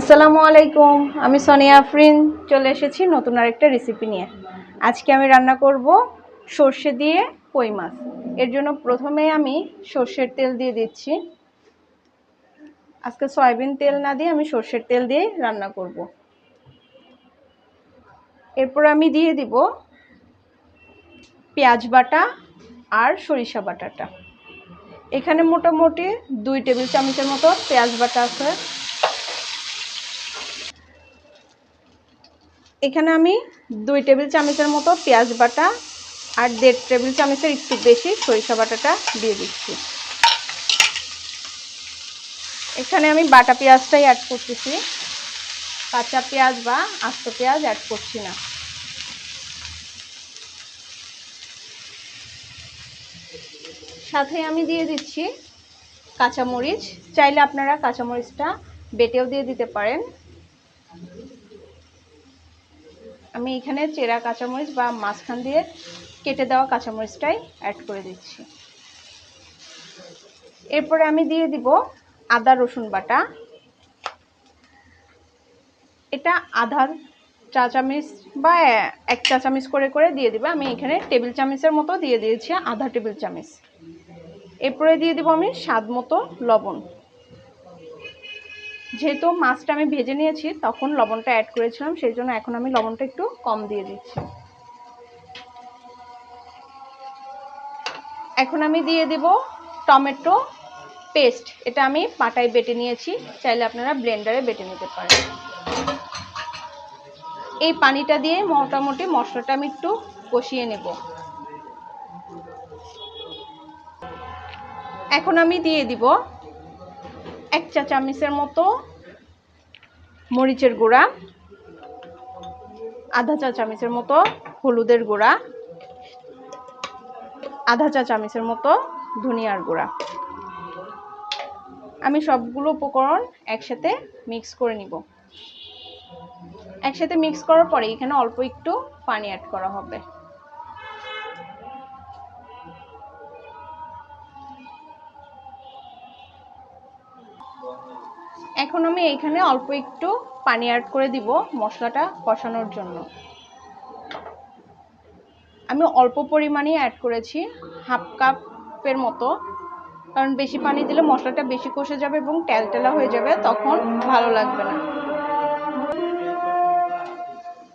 আসসালামু আলাইকুম, আমি সোনিয়া আফরিন, চলে এসেছি নতুন আরেকটা রেসিপি নিয়ে। আজকে আমি রান্না করব সর্ষে দিয়ে কই মাছ। এর জন্য প্রথমে আমি সর্ষের তেল দিয়ে দিচ্ছি। আজকে সয়াবিন তেল না দিয়ে আমি সর্ষের তেল দিয়ে রান্না করব। এরপর আমি দিয়ে দিব পেঁয়াজ বাটা আর সরিষা বাটাটা। এখানে মোটামুটি দুই টেবিল চামচের মতো পেঁয়াজ বাটা আছে। এখানে আমি দুই টেবিল চামচের মতো পেঁয়াজ বাটা আর দেড় টেবিল চামচের একটু বেশি সরিষা বাটাটা দিয়ে দিচ্ছি। এখানে আমি বাটা পেঁয়াজটাই অ্যাড করতেছি। কাঁচা পেঁয়াজ বা আস্ত পেঁয়াজ অ্যাড করছি না। সাথে আমি দিয়ে দিচ্ছি কাঁচামরিচ। চাইলে আপনারা কাঁচামরিচটা বেটেও দিয়ে দিতে পারেন। আমি এখানে চেরা কাঁচামরিচ বা মাঝখান দিয়ে কেটে দেওয়া কাঁচামরিচটাই অ্যাড করে দিচ্ছি। এরপরে আমি দিয়ে দিব আদা, রসুন বাটা। এটা আধার চা চামচ বা এক চা চামচ করে করে দিয়ে দিবে। আমি এখানে টেবিল চামচের মতো দিয়ে দিয়েছি আধা টেবিল চামচ। এরপরে দিয়ে দিব আমি স্বাদ মতো লবণ। যেহেতু মাছটা আমি ভেজে নিয়েছি, তখন লবণটা অ্যাড করেছিলাম, সেই জন্য এখন আমি লবণটা একটু কম দিয়ে দিচ্ছি। এখন আমি দিয়ে দিব টমেটো পেস্ট। এটা আমি পাটায় বেটে নিয়েছি, চাইলে আপনারা ব্লেন্ডারে বেটে নিতে পারেন। এই পানিটা দিয়ে মোটামুটি মশলাটা আমি একটু কষিয়ে নেব। এখন আমি দিয়ে দিব এক চা চামচের মতো মরিচের গুঁড়া, আধা চা চামচের মতো হলুদের গুঁড়া, আধা চা চামচের মতো ধনিয়ার গুঁড়া। আমি সবগুলো উপকরণ একসাথে মিক্স করে নিব। একসাথে মিক্স করার পরে এখানে অল্প একটু পানি অ্যাড করা হবে। এখন আমি এখানে অল্প একটু পানি অ্যাড করে দিব মশলাটা কষানোর জন্য। আমি অল্প পরিমাণে অ্যাড করেছি হাফ কাপের মতো। কারণ বেশি পানি দিলে মশলাটা বেশি কষে যাবে এবং টেলটেলা হয়ে যাবে, তখন ভালো লাগবে না।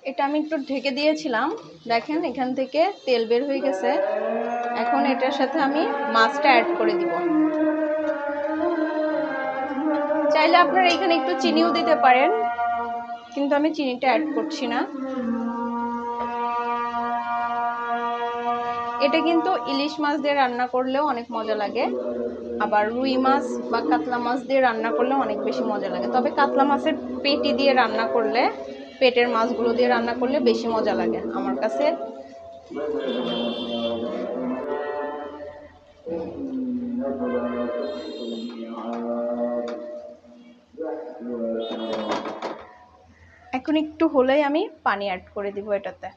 এটা আমি একটু ঢেকে দিয়েছিলাম। দেখেন, এখান থেকে তেল বের হয়ে গেছে। এখন এটার সাথে আমি মাছটা অ্যাড করে দিব। চাইলে আপনারা এখানে একটু চিনিও দিতে পারেন, কিন্তু আমি চিনিটা অ্যাড করছি না। এটা কিন্তু ইলিশ মাছ দিয়ে রান্না করলেও অনেক মজা লাগে, আবার রুই মাছ বা কাতলা মাছ দিয়ে রান্না করলে অনেক বেশি মজা লাগে। তবে কাতলা মাছের পেটি দিয়ে রান্না করলে, পেটের মাছগুলো দিয়ে রান্না করলে বেশি মজা লাগে আমার কাছে। এখন একটু হলেই আমি পানি অ্যাড করে দিব এটাতে।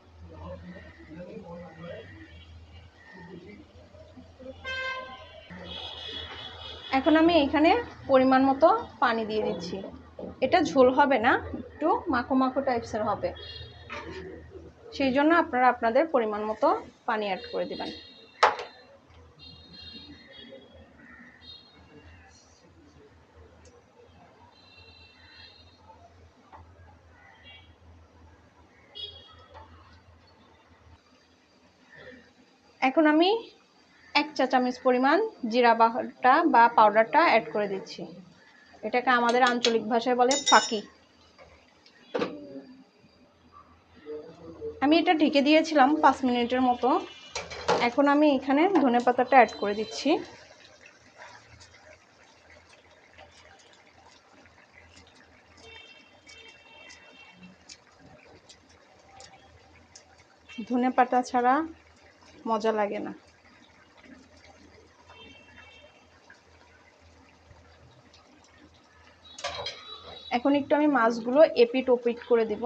এখন আমি এখানে পরিমাণ মতো পানি দিয়ে দিচ্ছি। এটা ঝোল হবে না, একটু মাখো মাখো টাইপসের হবে। সেই জন্য আপনারা আপনাদের পরিমাণ মতো পানি অ্যাড করে দেবেন। এখন আমি এক চা চামচ পরিমাণ জিরা বাটা বা পাউডারটা অ্যাড করে দিচ্ছি। এটাকে আমাদের আঞ্চলিক ভাষায় বলে ফাঁকি। আমি এটা ঢেকে দিয়েছিলাম পাঁচ মিনিটের মতো। এখন আমি এখানে ধনে পাতাটা অ্যাড করে দিচ্ছি। ধনে পাতা ছাড়া মজা লাগে না। এখন একটু আমি মাছগুলো এপিট ওপিট করে দিব।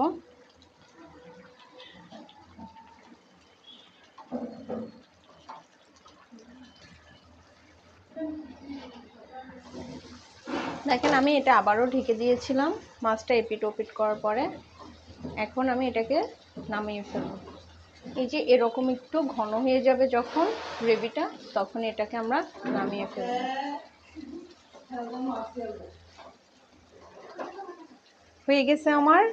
দেখেন, আমি এটা আবারও ঢেকে দিয়েছিলাম। মাছটা এপিট ওপিট করার পরে এখন আমি এটাকে নামিয়ে ফেলব। এই যে এরকম একটু ঘন হয়ে যাবে যখন গ্রেভিটা, তখন এটাকে আমরা নামিয়ে ফেলব। হয়ে গেছে আমার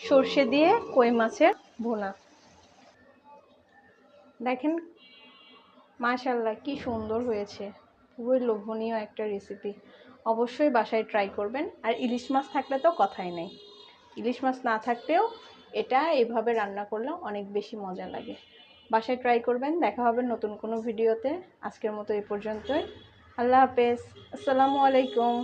সর্ষে দিয়ে কই মাছের ভুনা। দেখেন মাশাল্লাহ কি সুন্দর হয়েছে। খুবই লোভনীয় একটা রেসিপি অবশ্যই বাসায় ট্রাই করবেন। আর ইলিশ মাছ থাকলে তো কথাই নেই। ইলিশ মাছ না থাকলেও এটা এভাবে রান্না করলে অনেক বেশি মজা লাগে। বাসায় ট্রাই করবেন, দেখা হবে নতুন কোনো ভিডিওতে আজকের মতো এই পর্যন্তই। আল্লাহ হাফেজ। আসসালামু আলাইকুম।